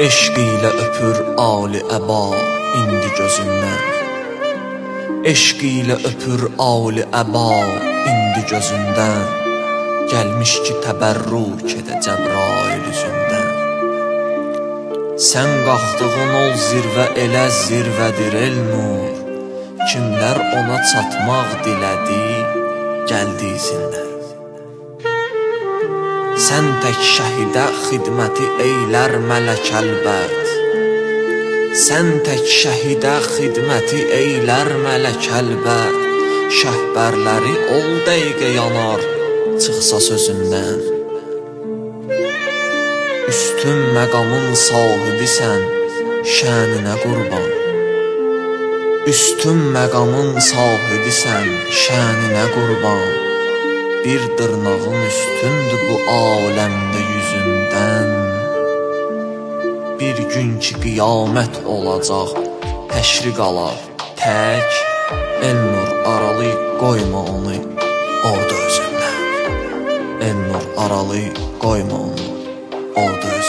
Eşq ilə öpür ali əba indi gözündən Eşq ilə öpür ali əba indi gözündən Gəlmiş ki təbərrük edə Cəbrail üzündən Sən qalxdığın ol zirvə elə zirvədir el nur. Kimlər ona çatmaq dilədi, gəldi izindən Sən tək şəhidə xidməti eylər mələk əlbət Sən tək şəhidə xidməti eylər mələk əlbət Şəhbərləri ol dəqiqə yanar, çıxsa sözündən Üstün məqamın sahibisən, şəninə qurban Üstün məqamın sahibisən, şəninə qurban Bir dırnağın üstündür bu aləmdə yüzündən Bir gün ki qiyamət olacaq, təşri qalar tək Elnur aralı qoyma onu orada özündən. Elnur aralı qoyma onu orada özündən